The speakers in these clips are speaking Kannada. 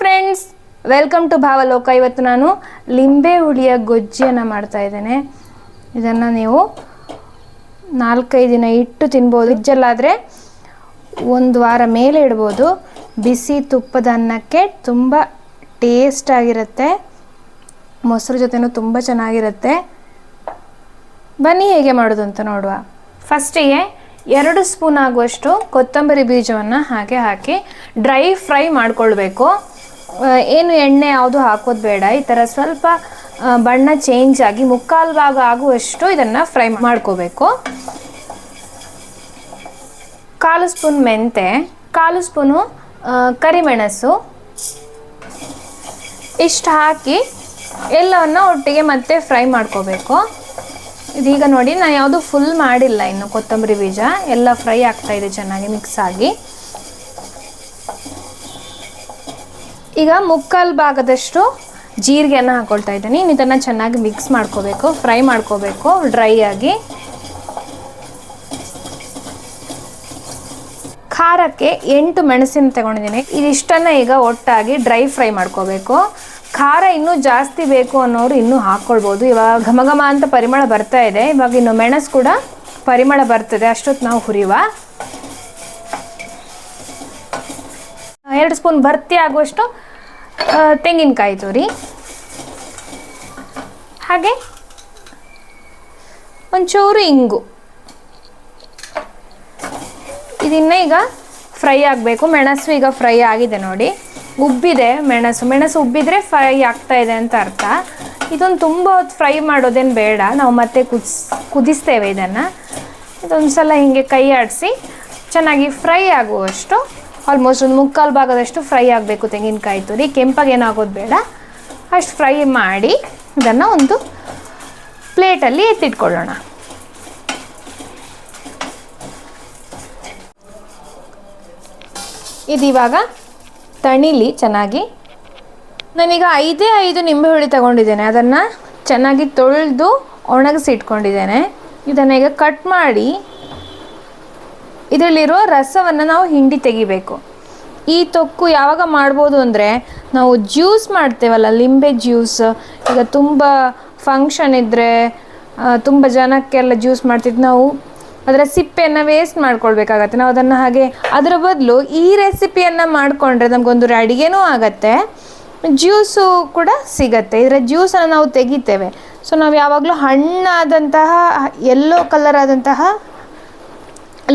ಫ್ರೆಂಡ್ಸ್ ವೆಲ್ಕಮ್ ಟು ಭಾವಲೋಕ ಇವತ್ತು ನಾನು ಲಿಂಬೆ ಹುಳಿಯ ಗೊಜ್ಜಿಯನ್ನು ಮಾಡ್ತಾ ಇದ್ದೇನೆ. ಇದನ್ನು ನೀವು ನಾಲ್ಕೈದು ದಿನ ಇಟ್ಟು ತಿನ್ಬೋದು. ಗೊಜ್ಜಲ್ಲಾದರೆ ಒಂದು ವಾರ ಮೇಲೆ ಇಡ್ಬೋದು. ಬಿಸಿ ತುಪ್ಪದ ಅನ್ನಕ್ಕೆ ತುಂಬ ಟೇಸ್ಟ್ ಆಗಿರುತ್ತೆ. ಮೊಸರು ಜೊತೆನೂ ತುಂಬ ಚೆನ್ನಾಗಿರುತ್ತೆ. ಬನ್ನಿ ಹೇಗೆ ಮಾಡೋದು ಅಂತ ನೋಡುವ. ಫಸ್ಟಿಗೆ ಎರಡು ಸ್ಪೂನ್ ಆಗುವಷ್ಟು ಕೊತ್ತಂಬರಿ ಬೀಜವನ್ನು ಹಾಗೆ ಹಾಕಿ ಡ್ರೈ ಫ್ರೈ ಮಾಡ್ಕೊಳ್ಬೇಕು. ಏನು ಎಣ್ಣೆ ಯಾವುದು ಹಾಕೋದು ಬೇಡ. ಈ ಥರ ಸ್ವಲ್ಪ ಬಣ್ಣ ಚೇಂಜ್ ಆಗಿ ಮುಕ್ಕಾಲು ಭಾಗ ಆಗುವಷ್ಟು ಇದನ್ನು ಫ್ರೈ ಮಾಡ್ಕೋಬೇಕು. ಕಾಲು ಸ್ಪೂನ್ ಮೆಂತೆ, ಕಾಲು ಸ್ಪೂನು ಕರಿಮೆಣಸು. ಇಷ್ಟು ಹಾಕಿ ಎಲ್ಲವನ್ನು ಒಟ್ಟಿಗೆ ಮತ್ತೆ ಫ್ರೈ ಮಾಡ್ಕೋಬೇಕು. ಇದೀಗ ನೋಡಿ ನಾನು ಯಾವುದು ಫುಲ್ ಮಾಡಿಲ್ಲ ಇನ್ನು ಕೊತ್ತಂಬರಿ ಬೀಜ. ಎಲ್ಲ ಫ್ರೈ ಆಗ್ತಾ ಇದೆ ಚೆನ್ನಾಗಿ ಮಿಕ್ಸ್ ಆಗಿ. ಈಗ ಮುಕ್ಕಾಲು ಭಾಗದಷ್ಟು ಜೀರಿಗೆಯನ್ನು ಹಾಕೊಳ್ತಾ ಇದ್ದೀನಿ. ಇದನ್ನು ಚೆನ್ನಾಗಿ ಮಿಕ್ಸ್ ಮಾಡ್ಕೋಬೇಕು. ಫ್ರೈ ಮಾಡ್ಕೋಬೇಕು. ಡ್ರೈ ಆಗಿ. ಖಾರಕ್ಕೆ ಎಂಟು ಮೆಣಸಿನ ತಗೊಂಡಿದ್ದೀನಿ. ಇದಿಷ್ಟನ್ನು ಈಗ ಒಟ್ಟಾಗಿ ಡ್ರೈ ಫ್ರೈ ಮಾಡ್ಕೋಬೇಕು. ಖಾರ ಇನ್ನೂ ಜಾಸ್ತಿ ಬೇಕು ಅನ್ನೋರು ಇನ್ನೂ ಹಾಕ್ಕೊಳ್ಬೋದು ಇವಾಗ ಘಮ ಘಮ ಅಂತ ಪರಿಮಳ ಬರ್ತಾ ಇದೆ. ಇವಾಗ ಇನ್ನು ಮೆಣಸು ಕೂಡ ಪರಿಮಳ ಬರ್ತದೆ. ಅಷ್ಟೊತ್ತು ನಾವು ಹುರಿಯುವ. ಎರಡು ಸ್ಪೂನ್ ಭರ್ತಿ ಆಗುವಷ್ಟು ತೆಂಗಿನಕಾಯಿ ತುರಿ. ಹಾಗೆ ಒಂಚೂರು ಇಂಗು. ಇದನ್ನ ಈಗ ಫ್ರೈ ಆಗಬೇಕು. ಮೆಣಸು ಈಗ ಫ್ರೈ ಆಗಿದೆ ನೋಡಿ. ಉಬ್ಬಿದೆ ಮೆಣಸು. ಮೆಣಸು ಉಬ್ಬಿದ್ರೆ ಫ್ರೈ ಆಗ್ತಾ ಇದೆ ಅಂತ ಅರ್ಥ. ಇದೊಂದು ತುಂಬ ಹೊತ್ತು ಫ್ರೈ ಮಾಡೋದೇನು ಬೇಡ. ನಾವು ಮತ್ತೆ ಕುದಿಸ್, ಕುದಿಸ್ತೇವೆ ಇದನ್ನು. ಇದೊಂದು ಸಲ ಹೀಗೆ ಕೈ ಆಡಿಸಿ ಚೆನ್ನಾಗಿ ಫ್ರೈ ಆಗುವಷ್ಟು ಆಲ್ಮೋಸ್ಟ್ ಒಂದು ಮುಕ್ಕಾಲು ಭಾಗದಷ್ಟು ಫ್ರೈ ಆಗಬೇಕು ತೆಂಗಿನಕಾಯಿ ತುರಿ. ಕೆಂಪಾಗಿ ಏನಾಗೋದು ಬೇಡ. ಅಷ್ಟು ಫ್ರೈ ಮಾಡಿ ಇದನ್ನು ಒಂದು ಪ್ಲೇಟಲ್ಲಿ ಎತ್ತಿಟ್ಕೊಳ್ಳೋಣ. ಇದಿವಾಗ ತಣಿಲಿ ಚೆನ್ನಾಗಿ. ನಾನೀಗ ಐದೇ ಐದು ನಿಂಬೆ ಹುಳಿ ತಗೊಂಡಿದ್ದೇನೆ. ಅದನ್ನು ಚೆನ್ನಾಗಿ ತೊಳೆದು ಒಣಗಿಸಿ ಇಟ್ಕೊಂಡಿದ್ದೇನೆ ಇದನ್ನು ಈಗ ಕಟ್ ಮಾಡಿ ಇದರಲ್ಲಿರುವ ರಸವನ್ನು ನಾವು ಹಿಂಡಿ ತೆಗಿಬೇಕು. ಈ ತೊಕ್ಕು ಯಾವಾಗ ಮಾಡ್ಬೋದು ಅಂದರೆ ನಾವು ಜ್ಯೂಸ್ ಮಾಡ್ತೇವಲ್ಲ, ಲಿಂಬೆ ಜ್ಯೂಸ್. ಈಗ ತುಂಬ ಫಂಕ್ಷನ್ ಇದ್ದರೆ ತುಂಬ ಜನಕ್ಕೆಲ್ಲ ಜ್ಯೂಸ್ ಮಾಡ್ತಿದ್ದು ನಾವು. ಅದರ ಸಿಪ್ಪೆಯನ್ನು ವೇಸ್ಟ್ ಮಾಡ್ಕೊಳ್ಬೇಕಾಗತ್ತೆ. ನಾವು ಅದನ್ನು ಹಾಗೆ ಅದರ ಬದಲು ಈ ರೆಸಿಪಿಯನ್ನು ಮಾಡಿಕೊಂಡ್ರೆ ನಮಗೊಂದು ಅಡುಗೆನೂ ಆಗತ್ತೆ. ಜ್ಯೂಸು ಕೂಡ ಸಿಗತ್ತೆ. ಇದರ ಜ್ಯೂಸನ್ನು ನಾವು ತೆಗಿತೇವೆ. ಸೊ ನಾವು ಯಾವಾಗಲೂ ಹಣ್ಣಾದಂತಹ ಎಲ್ಲೋ ಕಲರ್ ಆದಂತಹ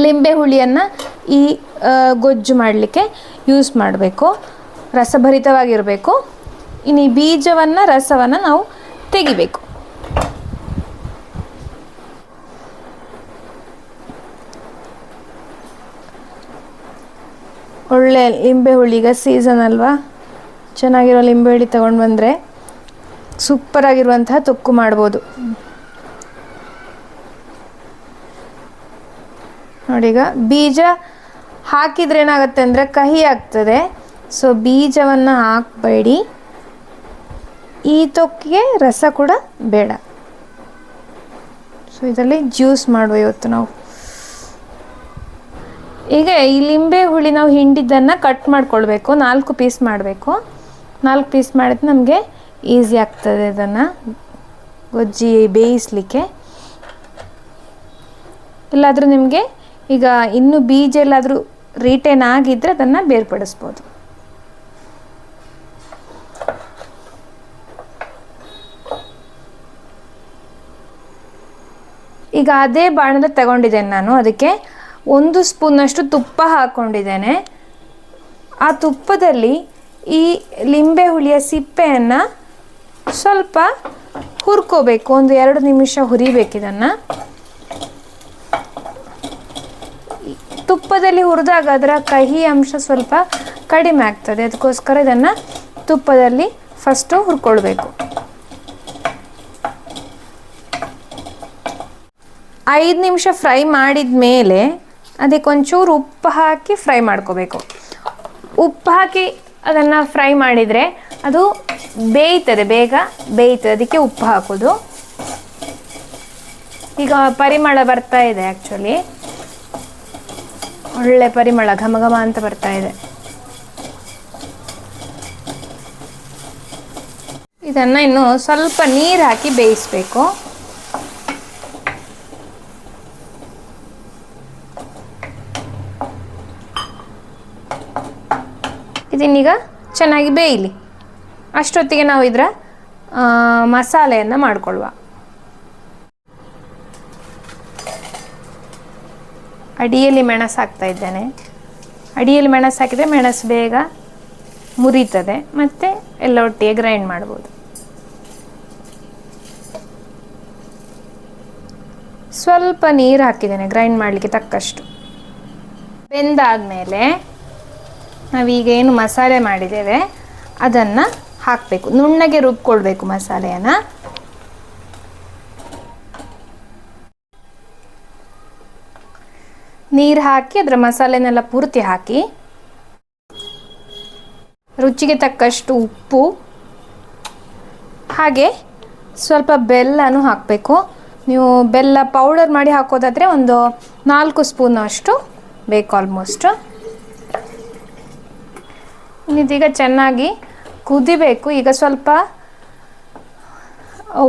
ಲಿಂಬೆ ಹುಳಿಯನ್ನು ಈ ಗೊಜ್ಜು ಮಾಡಲಿಕ್ಕೆ ಯೂಸ್ ಮಾಡಬೇಕು. ರಸಭರಿತವಾಗಿರಬೇಕು. ಇನ್ನು ಈ ಬೀಜವನ್ನು, ರಸವನ್ನು ನಾವು ತೆಗಿಬೇಕು. ಒಳ್ಳೆ ಲಿಂಬೆ ಹುಳಿ ಈಗ ಸೀಸನ್ ಅಲ್ವಾ? ಚೆನ್ನಾಗಿರೋ ಲಿಂಬೆ ಹುಳಿ ತಗೊಂಡು ಬಂದರೆ ಸೂಪರಾಗಿರುವಂತಹ ತೊಕ್ಕು ಮಾಡ್ಬೋದು. ನೋಡಿ ಬೀಜ ಹಾಕಿದ್ರೆ ಏನಾಗುತ್ತೆ ಅಂದರೆ ಕಹಿ ಆಗ್ತದೆ. ಸೊ ಬೀಜವನ್ನು ಹಾಕಬೇಡಿ. ಈ ತೊಕ್ಕಿಗೆ ರಸ ಕೂಡ ಬೇಡ. ಸೊ ಇದರಲ್ಲಿ ಜ್ಯೂಸ್ ಮಾಡುವ ಇವತ್ತು ನಾವು. ಈಗ ಈ ಲಿಂಬೆ ಹುಳಿ ನಾವು ಹಿಂಡಿದ್ದನ್ನು ಕಟ್ ಮಾಡ್ಕೊಳ್ಬೇಕು. ನಾಲ್ಕು ಪೀಸ್ ಮಾಡಬೇಕು. ನಾಲ್ಕು ಪೀಸ್ ಮಾಡಿದ್ರೆ ನಮಗೆ ಈಸಿ ಆಗ್ತದೆ ಇದನ್ನು. ಗೊಜ್ಜಿ ಬೇಯಿಸಲಿಕ್ಕೆ. ಇಲ್ಲಾದರೂ ನಿಮಗೆ ಈಗ ಇನ್ನು ಬೀಜ ಎಲ್ಲಾದರೂ ರೀಟೇನ್ ಆಗಿದ್ದರೆ ಅದನ್ನು ಬೇರ್ಪಡಿಸ್ಬೋದು. ಈಗ ಅದೇ ಬಾಣಲೆ ತಗೊಂಡಿದ್ದೇನೆ ನಾನು, ಅದಕ್ಕೆ ಒಂದು ಸ್ಪೂನಷ್ಟು ತುಪ್ಪ ಹಾಕ್ಕೊಂಡಿದ್ದೇನೆ ಆ ತುಪ್ಪದಲ್ಲಿ ಈ ಲಿಂಬೆ ಹುಳಿಯ ಸಿಪ್ಪೆಯನ್ನು ಸ್ವಲ್ಪ ಹುರ್ಕೋಬೇಕು, ಒಂದು ಎರಡು ನಿಮಿಷ ಹುರಿಬೇಕು ಇದನ್ನು. ತುಪ್ಪದಲ್ಲಿ ಹುರಿದಾಗ ಅದರ ಕಹಿ ಅಂಶ ಸ್ವಲ್ಪ ಕಡಿಮೆ ಆಗ್ತದೆ. ಅದಕ್ಕೋಸ್ಕರ ಇದನ್ನು ತುಪ್ಪದಲ್ಲಿ ಫಸ್ಟು ಹುರ್ಕೊಳ್ಬೇಕು. ಐದು ನಿಮಿಷ ಫ್ರೈ ಮಾಡಿದ ಮೇಲೆ ಅದಕ್ಕೆ ಒಂಚೂರು ಉಪ್ಪು ಹಾಕಿ ಫ್ರೈ ಮಾಡ್ಕೋಬೇಕು. ಉಪ್ಪು ಹಾಕಿ ಅದನ್ನು ಫ್ರೈ ಮಾಡಿದರೆ ಅದು ಬೇಯ್ತದೆ, ಬೇಗ ಬೇಯ್ತದೆ. ಅದಕ್ಕೆ ಉಪ್ಪು ಹಾಕೋದು. ಈಗ ಪರಿಮಳ ಬರ್ತಾ ಇದೆ ಆ್ಯಕ್ಚುಲಿ ಒಳ್ಳೆ ಪರಿಮಳ ಘಮ ಘಮ ಅಂತ ಬರ್ತಾ ಇದೆ. ಇದನ್ನು ಇನ್ನು ಸ್ವಲ್ಪ ನೀರು ಹಾಕಿ ಬೇಯಿಸಬೇಕು. ಇದನ್ನೀಗ ಚೆನ್ನಾಗಿ ಬೇಯಲಿ. ಅಷ್ಟೊತ್ತಿಗೆ ನಾವು ಇದರ ಮಸಾಲೆಯನ್ನು ಮಾಡ್ಕೊಳ್ಳುವ ಅಡಿಯಲ್ಲಿ ಮೆಣಸು ಹಾಕ್ತಾ ಇದ್ದೇನೆ. ಅಡಿಯಲ್ಲಿ ಮೆಣಸು ಹಾಕಿದರೆ ಮೆಣಸು ಬೇಗ ಮುರಿತದೆ. ಮತ್ತು ಎಲ್ಲ ಒಟ್ಟಿಗೆ ಗ್ರೈಂಡ್ ಮಾಡ್ಬೋದು. ಸ್ವಲ್ಪ ನೀರು ಹಾಕಿದ್ದೇನೆ ಗ್ರೈಂಡ್ ಮಾಡಲಿಕ್ಕೆ ತಕ್ಕಷ್ಟು. ಬೆಂದಾದಮೇಲೆ ನಾವೀಗ ಏನು ಮಸಾಲೆ ಮಾಡಿದ್ದೇವೆ, ಅದನ್ನು ಹಾಕಬೇಕು. ನುಣ್ಣಗೆ ರುಬ್ಕೊಳ್ಬೇಕು ಮಸಾಲೆಯನ್ನು. ನೀರು ಹಾಕಿ, ಅದರ ಮಸಾಲೆನೆಲ್ಲ ಪೂರ್ತಿ ಹಾಕಿ, ರುಚಿಗೆ ತಕ್ಕಷ್ಟು ಉಪ್ಪು, ಹಾಗೆ ಸ್ವಲ್ಪ ಬೆಲ್ಲನೂ ಹಾಕಬೇಕು. ನೀವು ಬೆಲ್ಲ ಪೌಡರ್ ಮಾಡಿ ಹಾಕೋದಾದರೆ ಒಂದು ನಾಲ್ಕು ಸ್ಪೂನ್ ಅಷ್ಟು ಬೇಕು ಆಲ್ಮೋಸ್ಟ್ ಇದೀಗ ಚೆನ್ನಾಗಿ ಕುದಿಬೇಕು. ಈಗ ಸ್ವಲ್ಪ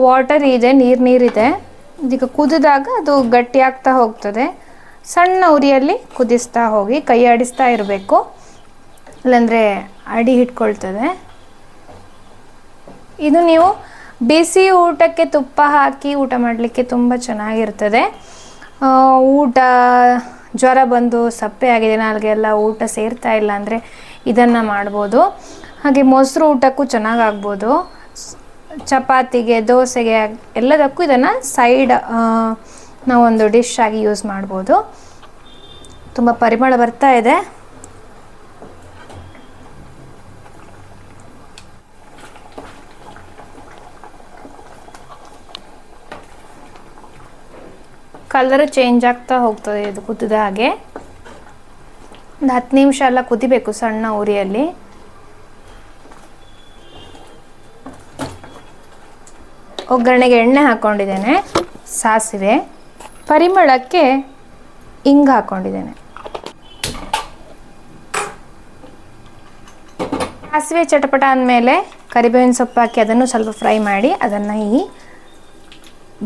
ವಾಟರ್ ಇದೆ, ನೀರು ನೀರಿದೆ. ಇದೀಗ ಕುದಿದಾಗ ಅದು ಗಟ್ಟಿ ಆಗ್ತಾ ಹೋಗ್ತದೆ. ಸಣ್ಣ ಉರಿಯಲ್ಲಿ ಕುದಿಸ್ತಾ ಹೋಗಿ, ಕೈ ಆಡಿಸ್ತಾ ಇರಬೇಕು. ಇಲ್ಲಾಂದರೆ ಅಡಿ ಹಿಡ್ಕೊಳ್ತದೆ. ಇದು ನೀವು ಬಿಸಿ ಊಟಕ್ಕೆ ತುಪ್ಪ ಹಾಕಿ ಊಟ ಮಾಡಲಿಕ್ಕೆ ತುಂಬ ಚೆನ್ನಾಗಿರ್ತದೆ. ಊಟ, ಜ್ವರ ಬಂದು ಸಪ್ಪೆ ಆಗಿದೆ ನಾಲ್ಗೆ ಎಲ್ಲ ಊಟ ಸೇರ್ತಾ ಇಲ್ಲ ಅಂದರೆ ಇದನ್ನು ಮಾಡ್ಬೋದು. ಹಾಗೆ ಮೊಸರು ಊಟಕ್ಕೂ ಚೆನ್ನಾಗಾಗ್ಬೋದು. ಚಪಾತಿಗೆ, ದೋಸೆಗೆ, ಎಲ್ಲದಕ್ಕೂ ಇದನ್ನು ಸೈಡ್ ನಾವೊಂದು ಡಿಶ್ ಆಗಿ ಯೂಸ್ ಮಾಡ್ಬೋದು. ತುಂಬ ಪರಿಮಳ ಬರ್ತಾ ಇದೆ. ಕಲರ್ ಚೇಂಜ್ ಆಗ್ತಾ ಹೋಗ್ತದೆ ಇದು ಕುದಿದ ಹಾಗೆ. ಒಂದು ಹತ್ತು ನಿಮಿಷ ಎಲ್ಲ ಕುದಿಬೇಕು ಸಣ್ಣ ಉರಿಯಲ್ಲಿ. ಒಗ್ಗರಣೆಗೆ ಎಣ್ಣೆ ಹಾಕ್ಕೊಂಡಿದ್ದೇನೆ ಸಾಸಿವೆ. ಪರಿಮಳಕ್ಕೆ ಇಂಗು ಹಾಕ್ಕೊಂಡಿದ್ದೇನೆ ಸಾಸಿವೆ ಚಟಪಟ ಅಂದಮೇಲೆ ಕರಿಬೇವಿನ ಸೊಪ್ಪು ಹಾಕಿ ಅದನ್ನು ಸ್ವಲ್ಪ ಫ್ರೈ ಮಾಡಿ ಅದನ್ನು ಈ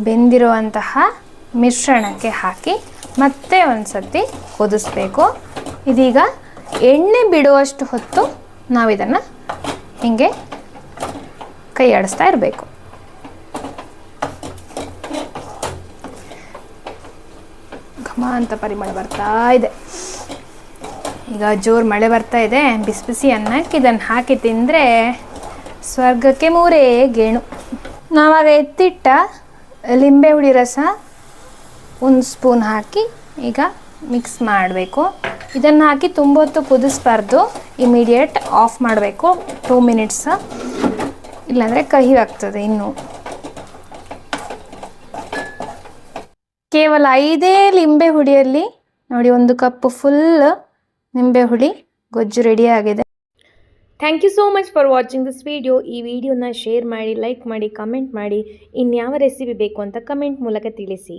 ಬೆಂದಿರುವಂತಹ ಮಿಶ್ರಣಕ್ಕೆ ಹಾಕಿ ಮತ್ತೆ ಒಂದು ಸರ್ತಿ ಕುದಿಸ್ಬೇಕು. ಇದೀಗ ಎಣ್ಣೆ ಬಿಡುವಷ್ಟು ಹೊತ್ತು ನಾವು ಇದನ್ನು ಹೀಗೆ ಕೈ ಆಡಿಸ್ತಾ ಇರಬೇಕು. ಘಮ ಅಂತ ಪರಿಮಳ ಬರ್ತಾ ಇದೆ. ಈಗ ಜೋರು ಮಳೆ ಬರ್ತಾ ಇದೆ. ಬಿಸಿ ಬಿಸಿ ಅನ್ನಕ್ಕೆ ಇದನ್ನು ಹಾಕಿ ತಿಂದರೆ ಸ್ವರ್ಗಕ್ಕೆ ಮೂರೇ ಗೇಣು. ನಾವಾಗ ಎತ್ತಿಟ್ಟ ಲಿಂಬೆ ಹುಳಿ ರಸ ಒಂದು ಸ್ಪೂನ್ ಹಾಕಿ ಈಗ ಮಿಕ್ಸ್ ಮಾಡಬೇಕು. ಇದನ್ನು ಹಾಕಿ ತುಂಬ ಹೊತ್ತು ಕುದಿಸ್ಬಾರ್ದು. ಇಮಿಡಿಯೇಟ್ ಆಫ್ ಮಾಡಬೇಕು. Two minutes. ಇಲ್ಲಾಂದರೆ ಕಹಿ ಆಗ್ತದೆ ಇನ್ನು. ಕೇವಲ ಐದೇ ಲಿಂಬೆ ಹುಳಿಯಲ್ಲಿ ನೋಡಿ, ಒಂದು ಕಪ್ ಫುಲ್ ನಿಂಬೆ ಹುಳಿ ಗೊಜ್ಜು ರೆಡಿ ಆಗಿದೆ. Thank you so much for watching this video ಈ ವಿಡಿಯೋನ ಶೇರ್ ಮಾಡಿ ಲೈಕ್ ಮಾಡಿ ಕಮೆಂಟ್ ಮಾಡಿ, ಇನ್ಯಾವ ರೆಸಿಪಿ ಬೇಕು ಅಂತ ಕಮೆಂಟ್ ಮೂಲಕ ತಿಳಿಸಿ.